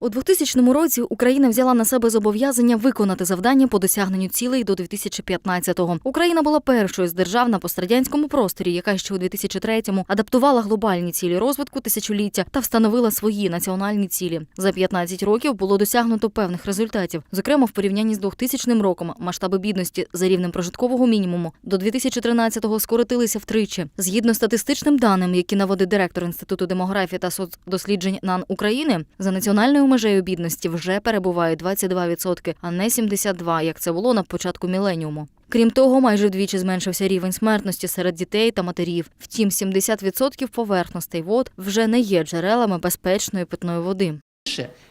У 2000 році Україна взяла на себе зобов'язання виконати завдання по досягненню цілей до 2015-го. Україна була першою з держав на пострадянському просторі, яка ще у 2003-му адаптувала глобальні цілі розвитку тисячоліття та встановила свої національні цілі. За 15 років було досягнуто певних результатів. Зокрема, в порівнянні з 2000 роком масштаби бідності за рівнем прожиткового мінімуму до 2013-го скоротилися втричі. Згідно статистичним даним, які наводить директор інституту демографії та соцдосліджень НАН України, за національною межею бідності вже перебувають 22%, а не 72%, як це було на початку міленіуму. Крім того, майже вдвічі зменшився рівень смертності серед дітей та матерів. Втім, 70% поверхностей вод вже не є джерелами безпечної питної води.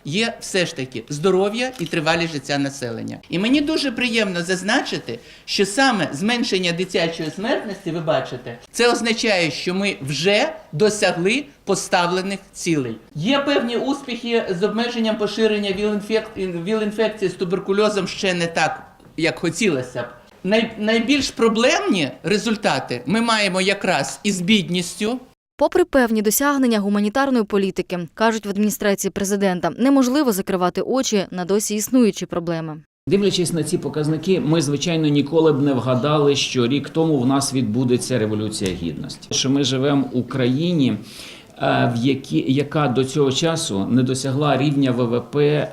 Є все ж таки здоров'я і тривалість життя населення. І мені дуже приємно зазначити, що саме зменшення дитячої смертності, ви бачите, це означає, що ми вже досягли поставлених цілей. Є певні успіхи з обмеженням поширення віл-інфек- віл-інфекції з туберкульозом ще не так, як хотілося б. Найбільш проблемні результати ми маємо якраз із бідністю, Попри певні досягнення гуманітарної політики, кажуть в адміністрації президента, неможливо закривати очі на досі існуючі проблеми. Дивлячись на ці показники, ми звичайно ніколи б не вгадали, що рік тому в нас відбудеться революція гідності. Що ми живемо у країні, е, в які яка до цього часу не досягла рівня ВВП е,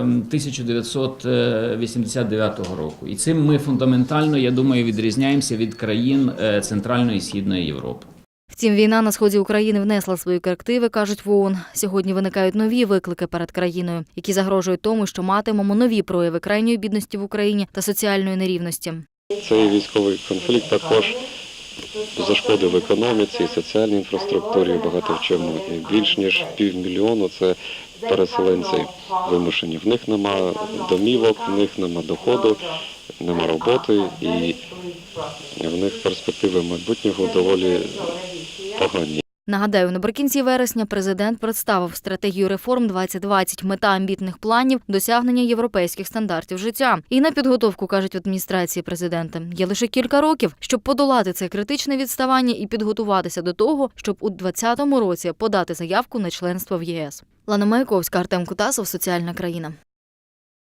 1989 року, і цим ми фундаментально, я думаю, відрізняємося від країн е, Центральної і Східної Європи. Втім, війна на сході України внесла свої корективи, кажуть в ООН. Сьогодні виникають нові виклики перед країною, які загрожують тому, що матимемо нові прояви крайньої бідності в Україні та соціальної нерівності. Цей військовий конфлікт також зашкодив економіці, соціальній інфраструктурі багато в чому. І більш ніж півмільйону це переселенці вимушені. В них нема домівок, в них нема доходу, нема роботи, і в них перспективи майбутнього доволі погані. Нагадаю, наприкінці вересня президент представив стратегію реформ 2020 мета амбітних планів досягнення європейських стандартів життя. І на підготовку кажуть в адміністрації президента. Є лише кілька років, щоб подолати це критичне відставання і підготуватися до того, щоб у 2020 році подати заявку на членство в ЄС. Лана Маяковська, Артем Кутасов, Соціальна країна.